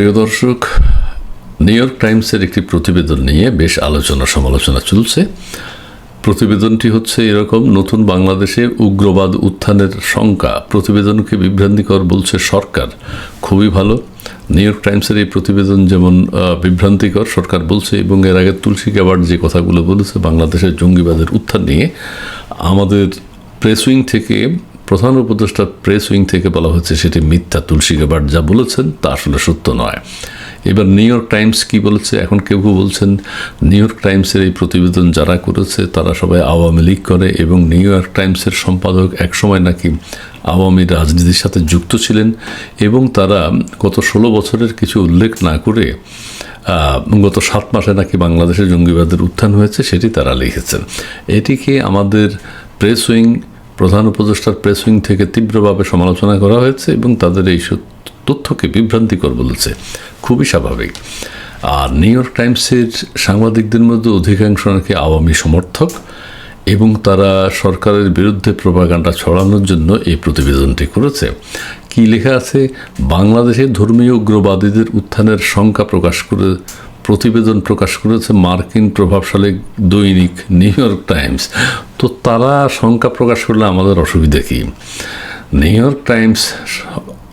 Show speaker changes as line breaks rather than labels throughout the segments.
প্রিয় দর্শক new York টাইমসের একটি প্রতিবেদন নিয়ে বেশ আলোচনা সমালোচনা চলছে। প্রতিবেদনটি হচ্ছে এরকম, নতুন বাংলাদেশে উগ্রবাদ উত্থানের শঙ্কা। প্রতিবেদনকে বিভ্রান্তিকর বলছে সরকার। খুবই ভালো। নিউ ইয়র্ক টাইমসের এই প্রতিবেদন যেমন বিভ্রান্তিকর, সরকার বলছে, এবং এর আগে তুলসী গ্যাবার্ড যে কথাগুলো বলেছে, বাংলাদেশের জঙ্গিবাদের উত্থান নিয়ে, আমাদের প্রেস উইং থেকে প্রধান উপদেষ্টার প্রেস উইং থেকে বলা হচ্ছে সেটি মিথ্যা, তুলসী গ্যাবার্ড যা বলেছেন তা আসলে সত্য নয়। এবার নিউ ইয়র্ক টাইমস কী বলেছে? এখন কেউ কেউ বলছেন, নিউ ইয়র্ক টাইমসের এই প্রতিবেদন যারা করেছে, তারা সবাই আওয়ামী লীগ করে এবং নিউ ইয়র্ক টাইমসের সম্পাদক একসময় নাকি আওয়ামী রাজনীতির সাথে যুক্ত ছিলেন এবং তারা গত ষোলো বছরের কিছু উল্লেখ না করে গত সাত মাসে নাকি বাংলাদেশে জঙ্গিবাদের উত্থান হয়েছে সেটি তারা লিখেছেন। এটিকে আমাদের প্রেস উইং প্রধান উপদেষ্টার প্রেস থেকে তীব্রভাবে সমালোচনা করা হয়েছে এবং তাদের এই তথ্যকে বিভ্রান্তিকর বলেছে। খুবই স্বাভাবিক। আর নিউ ইয়র্ক টাইমসের সাংবাদিকদের মধ্যে অধিকাংশ নাকি আওয়ামী সমর্থক এবং তারা সরকারের বিরুদ্ধে প্রভাকাণ্ডা ছড়ানোর জন্য এই প্রতিবেদনটি করেছে। কি লেখা আছে? বাংলাদেশে ধর্মীয় উগ্রবাদীদের উত্থানের শঙ্কা প্রকাশ করে প্রতিবেদন প্রকাশ করেছে মার্কিন প্রভাবশালী দৈনিক নিউ ইয়র্ক টাইমস। তো তারা শঙ্কা প্রকাশ করলে আমাদের অসুবিধা কী? নিউ ইয়র্ক টাইমস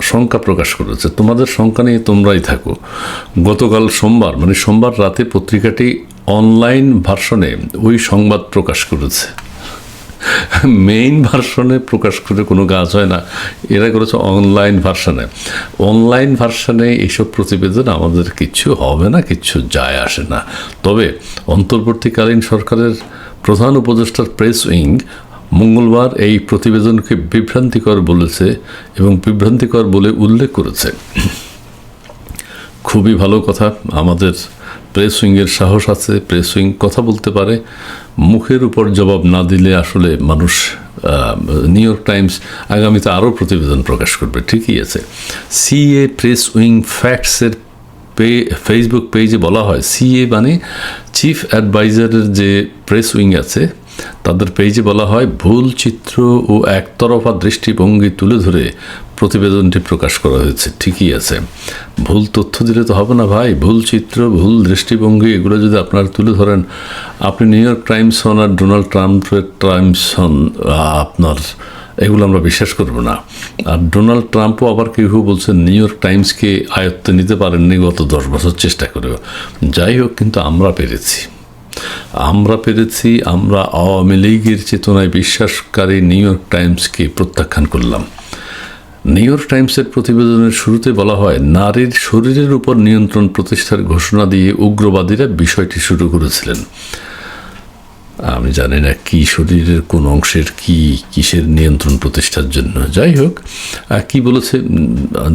শঙ্কা প্রকাশ করেছে, তোমাদের শঙ্কা নিয়ে তোমরাই থাকো। গতকাল সোমবার মানে সোমবার রাতে পত্রিকাটি অনলাইন ভার্সনে ওই সংবাদ প্রকাশ করেছে। মেইন ভার্সনে প্রকাশ করে কোনো কাজ হয় না। এরা করেছে অনলাইন ভার্সনে অনলাইন ভার্সনে এইসব প্রতিবেদন আমাদের কিচ্ছু হবে না কিচ্ছু যায় আসে না। তবে অন্তর্বর্তীকালীন সরকারের প্রধান উপদেষ্টার প্রেস উইং মঙ্গলবার এই প্রতিবেদনকে বিভ্রান্তিকর বলেছে এবং বিভ্রান্তিকর বলে উল্লেখ করেছে। খুবই ভালো কথা। আমাদের প্রেস উইংয়ের সাহস আছে, প্রেস উইং কথা বলতে পারে। মুখের উপর জবাব না দিলে আসলে মানুষ নিউ ইয়র্ক টাইমস আগামীতে আরও প্রতিবেদন প্রকাশ করবে। ঠিকই আছে। সিএ প্রেস উইং ফ্যাক্টসের পে ফেসবুক পেজে বলা হয়। সিএ মানে চিফ অ্যাডভাইজারের যে প্রেস উইং আছে তাদের পেজে বলা হয়, ভুল চিত্র ও একতরফা দৃষ্টিভঙ্গি তুলে ধরে প্রতিবেদনটি প্রকাশ করা হয়েছে। ঠিকই আছে। ভুল তথ্য দিলে তো হবে না ভাই। ভুল চিত্র, ভুল দৃষ্টিভঙ্গি, এগুলো যদি আপনারা তুলে ধরেন, আপনি নিউ ইয়র্ক টাইমস হন আর ডোনাল্ড ট্রাম্পের টাইমস হন আপনার, এগুলো আমরা বিশ্বাস করব না। আর ডোনাল্ড ট্রাম্পও আবার কেউ বলছেন, নিউ ইয়র্ক টাইমসকে আয়ত্তে নিতে পারেননি গত দশ বছর, চেষ্টা করেও। যাই হোক, কিন্তু আমরা পেরেছি। আমরা পেরেছি, আমরা আওয়ামী লীগের চেতনায় বিশ্বাসকারী নিউ ইয়র্ক টাইমসকে প্রত্যাখ্যান করলাম। নিউ ইয়র্ক টাইমসের প্রতিবেদনের শুরুতে বলা হয়, নারীর শরীরের উপর নিয়ন্ত্রণ প্রতিষ্ঠার ঘোষণা দিয়ে উগ্রবাদীরা বিষয়টি শুরু করেছিলেন। আমি জানি না কি শরীরের কোন অংশের কি কিসের নিয়ন্ত্রণ প্রতিষ্ঠার জন্য। যাই হোক কি বলেছে?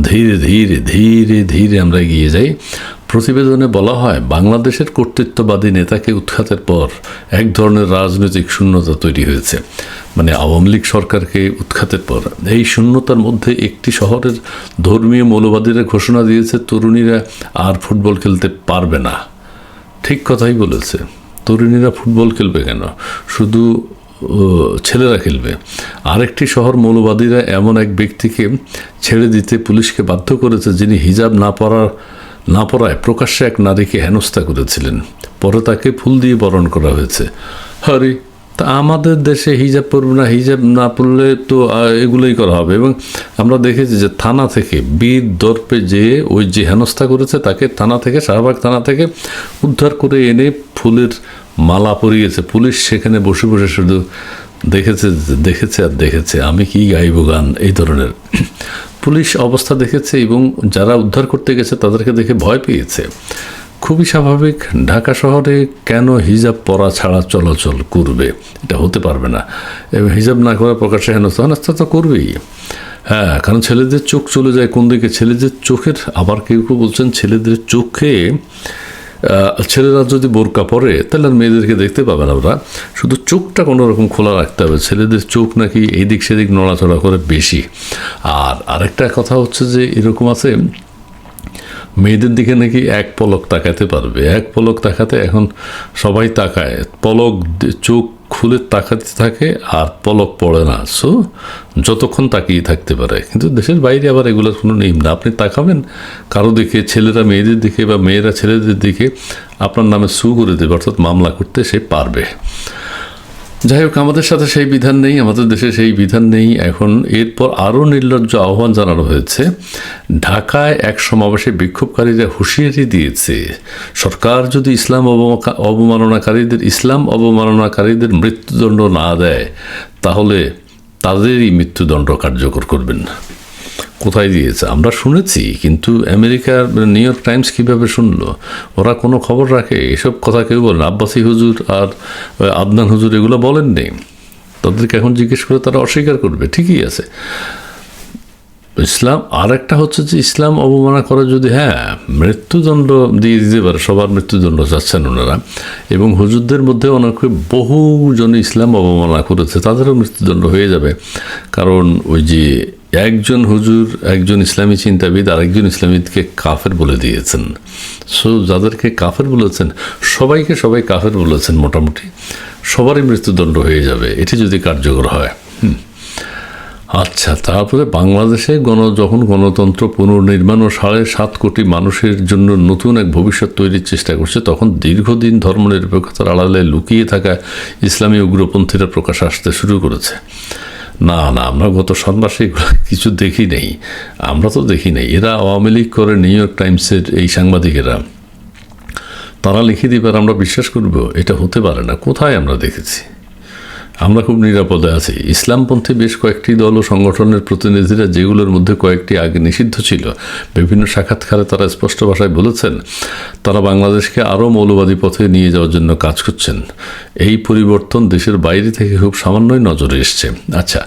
ধীরে ধীরে ধীরে ধীরে আমরা এগিয়ে যাই। প্রতিবেদনে বলা হয়, বাংলাদেশের কর্তৃত্ববাদী নেতাকে উৎখাতের পর এক ধরনের রাজনৈতিক শূন্যতা তৈরি হয়েছে। মানে আওয়ামী লীগ সরকারকে উৎখাতের পর। এই শূন্যতার মধ্যে একটি শহরের ধর্মীয় মৌলবাদীরা ঘোষণা দিয়েছে, তরুণীরা আর ফুটবল খেলতে পারবে না। ঠিক কথাই বলেছে। তরুণীরা ফুটবল খেলবে কেন? শুধু ছেলেরা খেলবে। আরেকটি শহর মৌলবাদীরা এমন এক ব্যক্তিকে ছেড়ে দিতে পুলিশকে বাধ্য করেছে যিনি হিজাব না পরার, না পরায় প্রকাশ্যে এক নারীকে হেনস্থা করেছিলেন। পরে তাকে ফুল দিয়ে বরণ করা হয়েছে। হরি তা আমাদের দেশে হিজাব পরবে না, হিজাব না পড়লে তো এগুলোই করা হবে। এবং আমরা দেখেছি যে থানা থেকে বীর দর্পে যেয়ে ওই যে হেনস্থা করেছে, তাকে থানা থেকে, শাহবাগ থানা থেকে উদ্ধার করে এনে ফুলের মালা পরিয়েছে। পুলিশ সেখানে বসে বসে শুধু দেখেছে দেখেছে আর দেখেছে। আমি কি গাইব গান? এই ধরনের। পুলিশ অবস্থা দেখেছে এবং যারা উদ্ধার করতে গেছে, তাদেরকে দেখে ভয় পেয়েছে। খুবই স্বাভাবিক, ঢাকা শহরে কেন হিজাব পরা ছাড়া চলাচল করবে? এটা হতে পারবে না। এবং হিজাব না করে প্রকাশ্যে হেনস্থা হেনস্থা তো করবেই। হ্যাঁ কারণ ছেলেদের চোখ চলে যায় কোন দিকে? ছেলেদের চোখের, আবার কেউ কেউ বলছেন ছেলেদের চোখে ছেলেরা যদি বোরকা পরে, তাহলে আর মেয়েদেরকে দেখতে পাবে না ওরা। শুধু চোখটা কোনো রকম খোলা রাখতে হবে। ছেলেদের চোখ নাকি এইদিক সেদিক নড়াচড়া করে বেশি। আর আরেকটা কথা হচ্ছে যে এরকম আছে মেয়েদের দিকে নাকি এক পলক তাকাতে পারবে। এক পলক তাকাতে এখন সবাই তাকায়। পলক চোখ খুলে তাকাতে থাকে আর পলক পড়ে না। সো, যতক্ষণ তাকিয়ে থাকতে পারে। কিন্তু দেশের বাইরে আবার এগুলোর কোনো নিয়ম না। আপনি তাকাবেন কারও দিকে, ছেলেরা মেয়েদের দিকে বা মেয়েরা ছেলেদের দিকে, আপনার নামে সু করে দেবে, অর্থাৎ মামলা করতে সে পারবে। যাই হোক আমাদের সাথে সেই বিধান নেই, আমাদের দেশে সেই বিধান নেই। এখন এরপর আরও নির্লজ্জ আহ্বান জানানো হয়েছে। ঢাকায় এক সমাবেশে বিক্ষোভকারীরা হুঁশিয়ারি দিয়েছে, সরকার যদি ইসলাম অবমা- অবমাননাকারীদের, ইসলাম অবমাননাকারীদের মৃত্যুদণ্ড না দেয়, তাহলে তাদেরই মৃত্যুদণ্ড কার্যকর করবেন। কোথায় দিয়েছে? আমরা শুনেছি, কিন্তু আমেরিকার নিউ ইয়র্ক টাইমস কীভাবে শুনলো? ওরা কোনো খবর রাখে? এসব কথা কেউ বলেন আব্বাসি হুজুর আর আদনান হুজুর এগুলো বলেননি। তাদেরকে এখন জিজ্ঞেস করে তারা অস্বীকার করবে। ঠিকই আছে। ইসলাম আর একটা হচ্ছে যে ইসলাম অবমাননা করে যদি হ্যাঁ মৃত্যুদণ্ড দিয়ে দিতে পারে, সবার মৃত্যুদণ্ড চাচ্ছেন ওনারা। এবং হুজুরদের মধ্যে অনেকে বহুজন ইসলাম অবমাননা করেছে, তাদেরও মৃত্যুদণ্ড হয়ে যাবে। কারণ ওই যে একজন হুজুর, একজন ইসলামী চিন্তাবিদ, আরেকজন ইসলামীদকে কাফের বলে দিয়েছেন। সো যাদেরকে কাফের বলেছেন, সবাইকে সবাই কাফের বলেছেন মোটামুটি। সবারই মৃত্যুদণ্ড হয়ে যাবে, এটি যদি কার্যকর হয়। আচ্ছা তারপরে বাংলাদেশে গণ, যখন গণতন্ত্র পুনর্নির্মাণ ও সাড়ে সাত কোটি মানুষের জন্য নতুন এক ভবিষ্যৎ তৈরির চেষ্টা করছে, তখন দীর্ঘদিন ধর্মনিরপেক্ষতার আড়ালে লুকিয়ে থাকা ইসলামী উগ্রপন্থীরা প্রকাশ আসতে শুরু করেছে। না না, আমরা গত সন্ন্যাসী কিছু দেখি নেই। আমরা তো দেখি নেই। এরা আওয়ামী লীগ করে নিউ ইয়র্ক টাইমসের এই সাংবাদিকেরা। তারা লিখে দিবার আমরা বিশ্বাস করব, এটা হতে পারে না। কোথায় আমরা দেখেছি? আমরা খুব নিরাপদে আছি। ইসলামপন্থী বেশ কয়েকটি দল ও সংগঠনের প্রতিনিধিরা, যেগুলোর মধ্যে কয়েকটি আগে নিষিদ্ধ ছিল। বিভিন্ন সাক্ষাৎকারে তারা স্পষ্ট ভাষায় বলেছেন, তারা বাংলাদেশকে আরও মৌলবাদী পথে নিয়ে যাওয়ার জন্য কাজ করছেন। এই পরিবর্তন দেশের বাইরে থেকে খুব সামান্যই নজরে এসছে। আচ্ছা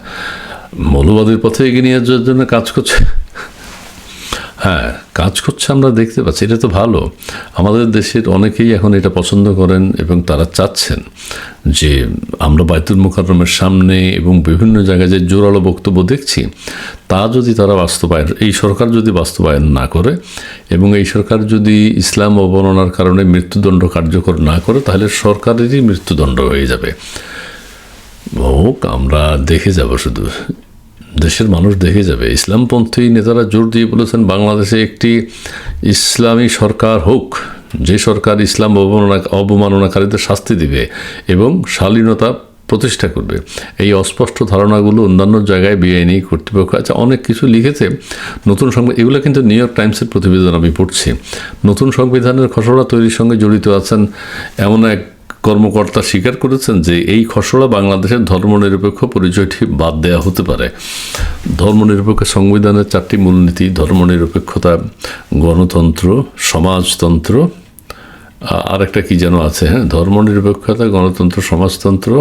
মৌলবাদীর পথে এগিয়ে নিয়ে যাওয়ার জন্য কাজ করছে? হ্যাঁ কাজ করছে আমরা দেখতে পাচ্ছি, এটা তো ভালো। আমাদের দেশের অনেকেই এখন এটা পছন্দ করেন এবং তারা চাচ্ছেন যে আমরা বায়তুল মুকাররমের সামনে এবং বিভিন্ন জায়গায় যে জোরালো বক্তব্য দেখছি, তা যদি তারা বাস্তবায়ন, এই সরকার যদি বাস্তবায়ন না করে এবং এই সরকার যদি ইসলাম অবমাননার কারণে মৃত্যুদণ্ড কার্যকর না করে, তাহলে সরকারেরই মৃত্যুদণ্ড হয়ে যাবে। হোক, আমরা দেখে যাব শুধু। দেশের মানুষ দেখে যাবে। ইসলামপন্থী নেতারা জোর দিয়ে বলেছেন, বাংলাদেশে একটি ইসলামী সরকার হোক, যে সরকার ইসলাম অবমাননা অবমাননাকারীদের শাস্তি দিবে এবং শালীনতা প্রতিষ্ঠা করবে। এই অস্পষ্ট ধারণাগুলো অন্যান্য জায়গায় বেআইনি কর্তৃপক্ষ আচ্ছা অনেক কিছু লিখেছে। নতুন সংবিধান এগুলো কিন্তু নিউ ইয়র্ক টাইমসের প্রতিবেদন আমি পড়ছি। নতুন সংবিধানের খসড়া তৈরির সঙ্গে জড়িত আছেন এমন এক কর্মকর্তা স্বীকার করেছেন যে এই খসড়া বাংলাদেশের ধর্মনিরপেক্ষ পরিচয়টি বাদ দেওয়া হতে পারে। ধর্মনিরপেক্ষ সংবিধানের চারটি মূলনীতি ধর্মনিরপেক্ষতা গণতন্ত্র সমাজতন্ত্র আর একটা কি যেন আছে হ্যাঁ? ধর্মনিরপেক্ষতা গণতন্ত্র সমাজতন্ত্র।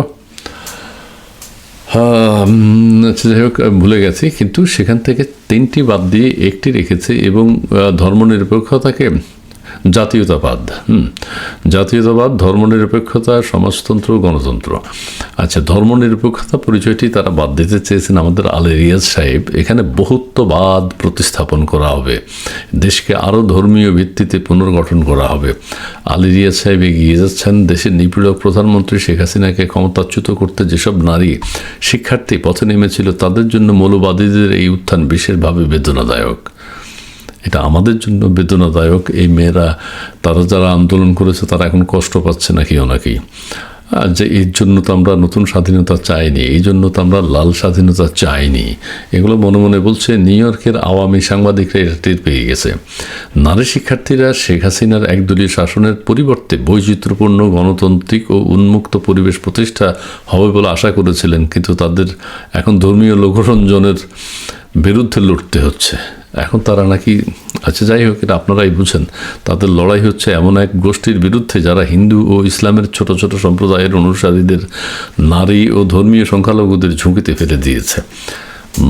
আচ্ছা, যাই হোক ভুলে গেছি কিন্তু সেখান থেকে তিনটি বাদ দিয়ে একটি রেখেছে এবং ধর্মনিরপেক্ষতাকে জাতীয়তাবাদ, হুম, জাতীয়তাবাদ, ধর্মনিরপেক্ষতা, সমাজতন্ত্র, গণতন্ত্র। আচ্ছা ধর্মনিরপেক্ষতা পরিচয়টি তারা বাদ দিতে চেয়েছেন আমাদের আলে রিয়াজ সাহেব। এখানে বহুত্ববাদ প্রতিস্থাপন করা হবে। দেশকে আরও ধর্মীয় ভিত্তিতে পুনর্গঠন করা হবে। আলী রিয়াজ সাহেব এগিয়ে যাচ্ছেন। দেশের নিপীড়ক প্রধানমন্ত্রী শেখ হাসিনাকে ক্ষমতাচ্যুত করতে যেসব নারী শিক্ষার্থী পথে নেমেছিল, তাদের জন্য মৌলবাদীদের এই উত্থান বিশেষভাবে বেদনাদায়ক। এটা আমাদের জন্য বেদনাদায়ক। এই মেয়েরা, তারা যারা আন্দোলন করেছে, তারা এখন কষ্ট পাচ্ছে নাকি ওনাকেই আর যে এর জন্য তো আমরা নতুন স্বাধীনতা চাইনি, এই জন্য তো আমরা লাল স্বাধীনতা চাইনি। এগুলো মনে মনে বলছে, নিউ ইয়র্কের আওয়ামী সাংবাদিকরা এটা টের পেয়ে গেছে। নারী শিক্ষার্থীরা শেখ হাসিনার একদলীয় শাসনের পরিবর্তে বৈচিত্র্যপূর্ণ গণতান্ত্রিক ও উন্মুক্ত পরিবেশ প্রতিষ্ঠা হবে বলে আশা করেছিলেন, কিন্তু তাদের এখন ধর্মীয় লোকরঞ্জনের বিরুদ্ধে লড়তে হচ্ছে। এখন তারা নাকি আচ্ছা যাই হোক, এটা আপনারাই বুঝেন। তাদের লড়াই হচ্ছে এমন এক গোষ্ঠীর বিরুদ্ধে যারা হিন্দু ও ইসলামের ছোট ছোট সম্প্রদায়ের অনুসারীদের নারী ও ধর্মীয় সংখ্যালঘুদের ঝুঁকিতে ফেলে দিয়েছে।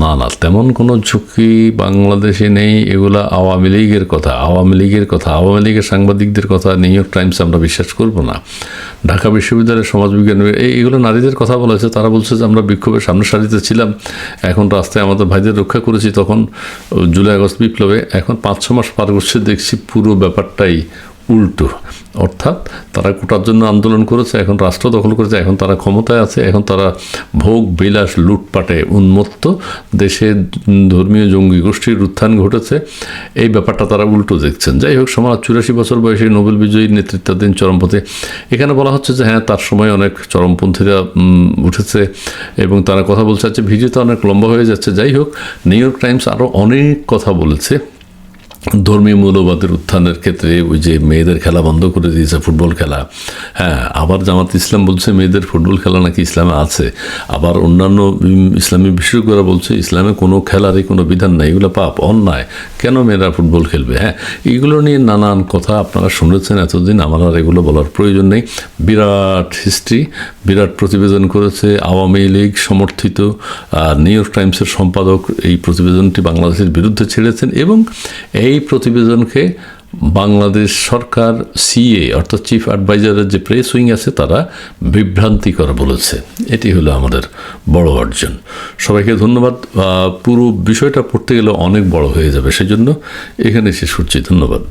না না, তেমন কোনো ঝুঁকি বাংলাদেশে নেই, এগুলা আওয়ামী লীগের কথা। আওয়ামী লীগের কথা, আওয়ামী লীগের সাংবাদিকদের কথা নিউ ইয়র্ক টাইমস আমরা বিশ্বাস করব না। ঢাকা বিশ্ববিদ্যালয়ের সমাজবিজ্ঞান এই এগুলো নারীদের কথা বলা হয়েছে, তারা বলছে যে আমরা বিক্ষোভের সামনে সারিতে ছিলাম, এখন রাস্তায় আমাদের ভাইদের রক্ষা করেছি, তখন জুলাই আগস্ট বিপ্লবে, এখন পাঁচ ছ মাস পার করছে, দেখছি পুরো ব্যাপারটাই উল্টো। অর্থাৎ তারা কোটার জন্য আন্দোলন করেছে, এখন রাষ্ট্র দখল করেছে, এখন তারা ক্ষমতায় আছে, এখন তারা ভোগ, বিলাস, লুটপাটে উন্মত্ত। দেশে ধর্মীয় জঙ্গি গোষ্ঠীর উত্থান ঘটেছে। এই ব্যাপারটা তারা উল্টো দেখছেন। যাই হোক সমাজ চুরাশি বছর বয়সী নোবেল বিজয়ী নেতৃত্বাধীন চরমপথে এখানে বলা হচ্ছে যে হ্যাঁ তার সময় অনেক চরমপন্থীরা উঠেছে এবং তারা কথা বলছে। আচ্ছা ভিডিওটা অনেক লম্বা হয়ে যাচ্ছে। যাই হোক, নিউ ইয়র্ক টাইমস আরও অনেক কথা বলেছে। ধর্মীয় মৌলবাদের উত্থানের ক্ষেত্রে ওই যে মেয়েদের খেলা বন্ধ করে দিয়েছে, ফুটবল খেলা। হ্যাঁ আবার জামাত ইসলাম বলছে মেয়েদের ফুটবল খেলা নাকি ইসলামে আছে। আবার অন্যান্য ইসলামী বিশেষজ্ঞরা বলছে ইসলামে কোনো খেলারই কোনো বিধান নাই। এগুলো পাপ, অন্যায়। কেন মেয়েরা ফুটবল খেলবে হ্যাঁ? এইগুলো নিয়ে নানান কথা আপনারা শুনেছেন এতদিন। আমার আর এগুলো বলার প্রয়োজন নেই। বিরাট হিস্ট্রি বিরাট প্রতিবেদন করেছে আওয়ামী লীগ সমর্থিত নিউ ইয়র্ক টাইমসের সম্পাদক এই প্রতিবেদনটি বাংলাদেশের বিরুদ্ধে ছেড়েছেন এবং এই প্রতিবেদনকে বাংলাদেশ সরকার সিএ অর্থাৎ চিফ অ্যাডভাইজারের যে প্রেস উইং আছে, তারা বিভ্রান্তিকর বলেছে। এটি হলো আমাদের বড় অর্জন। সবাইকে ধন্যবাদ। পুরো বিষয়টা পড়তে গেলে অনেক বড় হয়ে যাবে, সেজন্য এখানে শেষ করছি ধন্যবাদ।